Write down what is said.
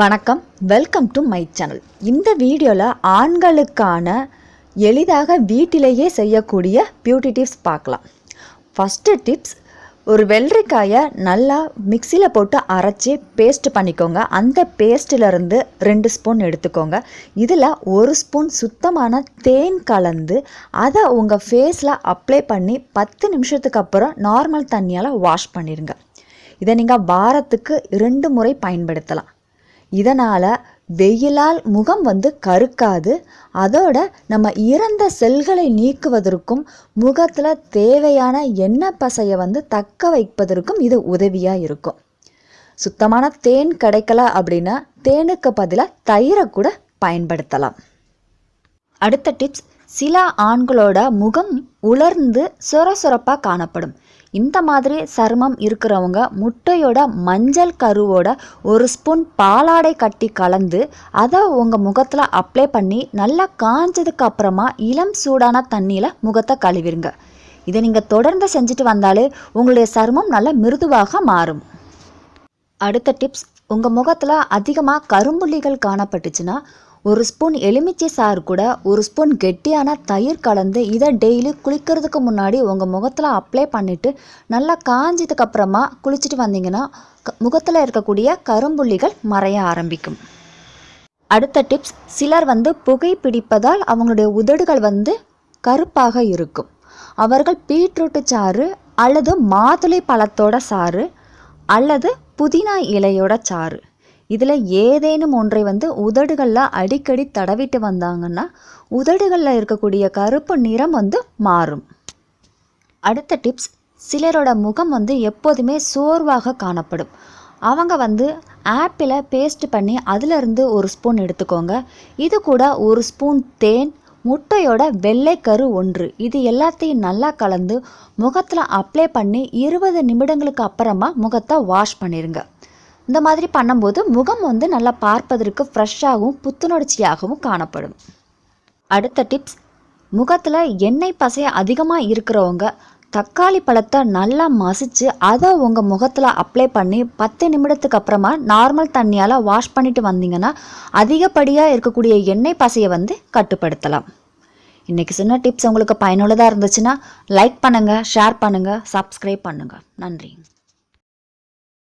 வணக்கம். Welcome to my channel இந்த வீடியோவில் ஆண்களுக்கான எளிதாக வீட்டிலேயே செய்யக்கூடிய பியூட்டி டிப்ஸ் பார்க்கலாம். ஃபஸ்ட்டு டிப்ஸ் ஒரு வெள்ளரிக்காயை நல்லா மிக்சியில் போட்டு அரைச்சி பேஸ்ட் பண்ணிக்கோங்க. அந்த பேஸ்ட்டிலருந்து ரெண்டு ஸ்பூன் எடுத்துக்கோங்க. இதில் ஒரு ஸ்பூன் சுத்தமான தேன் கலந்து அதை உங்கள் ஃபேஸில் அப்ளை பண்ணி பத்து நிமிஷத்துக்கு அப்புறம் நார்மல் தண்ணியால் வாஷ் பண்ணிடுங்க இதை நீங்கள் வாரத்துக்கு ரெண்டு முறை பயன்படுத்தலாம். இதனால் வெயிலால் முகம் வந்து கருக்காது. அதோட நம்ம இறந்த செல்களை நீக்குவதற்கும் முகத்தில் தேவையான எண்ணெய் பசையை வந்து தக்க வைப்பதற்கும் இது உதவியாக இருக்கும். சுத்தமான தேன் கிடைக்கல அப்படின்னா தேனுக்கு பதிலாக தயிரை கூட பயன்படுத்தலாம். அடுத்த டிப்ஸ் சில ஆண்களோட முகம் உலர்ந்து சொர சொரப்பாக காணப்படும். இந்த மாதிரி சருமம் இருக்கிறவங்க முட்டையோட மஞ்சள் கருவோட ஒரு ஸ்பூன் பாலாடை கட்டி கலந்து அதை உங்கள் முகத்தில் அப்ளை பண்ணி நல்லா காஞ்சதுக்கு அப்புறமா இளம் சூடான தண்ணியில் முகத்தை கழுவிடுங்க இதை நீங்கள் தொடர்ந்து செஞ்சுட்டு வந்தாலே உங்களுடைய சருமம் நல்லா மிருதுவாக மாறும். அடுத்த டிப்ஸ் உங்கள் முகத்தில் அதிகமாக கரும்புள்ளிகள் காணப்பட்டுச்சுன்னா ஒரு ஸ்பூன் எலுமிச்சை சாறு கூட ஒரு ஸ்பூன் கெட்டியான தயிர் கலந்து இதை டெய்லி குளிக்கிறதுக்கு முன்னாடி உங்கள் முகத்தில் அப்ளை பண்ணிவிட்டு நல்லா காஞ்சதுக்கு அப்புறமா குளிச்சுட்டு வந்தீங்கன்னா முகத்தில் இருக்கக்கூடிய கரும்புள்ளிகள் மறைய ஆரம்பிக்கும். அடுத்த டிப்ஸ் சிலர் வந்து புகை பிடிப்பதால் அவங்களுடைய உதடுகள் வந்து கருப்பாக இருக்கும். அவர்கள் பீட்ரூட்டு சாறு அல்லது மாதுளை பழத்தோட சாறு அல்லது புதினா இலையோட சாறு. இதில் ஏதேனும் ஒன்றை வந்து உதடுகளில் அடிக்கடி தடவிட்டு வந்தாங்கன்னா உதடுகளில் இருக்கக்கூடிய கருப்பு நிறம் வந்து மாறும். அடுத்த டிப்ஸ் சிலரோட முகம் வந்து எப்போதுமே சோர்வாக காணப்படும். அவங்க வந்து ஆப்பிளை பேஸ்ட் பண்ணி அதிலிருந்து ஒரு ஸ்பூன் எடுத்துக்கோங்க. இது கூட ஒரு ஸ்பூன் தேன் முட்டையோட வெள்ளைக்கரு ஒன்று. இது எல்லாத்தையும் நல்லா கலந்து முகத்தில் அப்ளை பண்ணி இருபது நிமிடங்களுக்கு அப்புறமா முகத்தை வாஷ் பண்ணிடுங்க இந்த மாதிரி பண்ணும்போது முகம் வந்து நல்லா பார்ப்பதற்கு ஃப்ரெஷ்ஷாகவும் புத்துணர்ச்சியாகவும் காணப்படும். அடுத்த டிப்ஸ் முகத்தில் எண்ணெய் பசை அதிகமாக இருக்கிறவங்க தக்காளி பழத்தை நல்லா மசித்து அதை உங்கள் முகத்தில் அப்ளை பண்ணி பத்து நிமிடத்துக்கு அப்புறமா நார்மல் தண்ணியால் வாஷ் பண்ணிட்டு வந்தீங்கன்னா அதிகப்படியாக இருக்கக்கூடிய எண்ணெய் பசையை வந்து கட்டுப்படுத்தலாம். இன்றைக்கி சின்ன டிப்ஸ் உங்களுக்கு பயனுள்ளதாக இருந்துச்சுன்னா லைக் பண்ணுங்கள் ஷேர் பண்ணுங்கள் சப்ஸ்கிரைப் பண்ணுங்கள் நன்றி.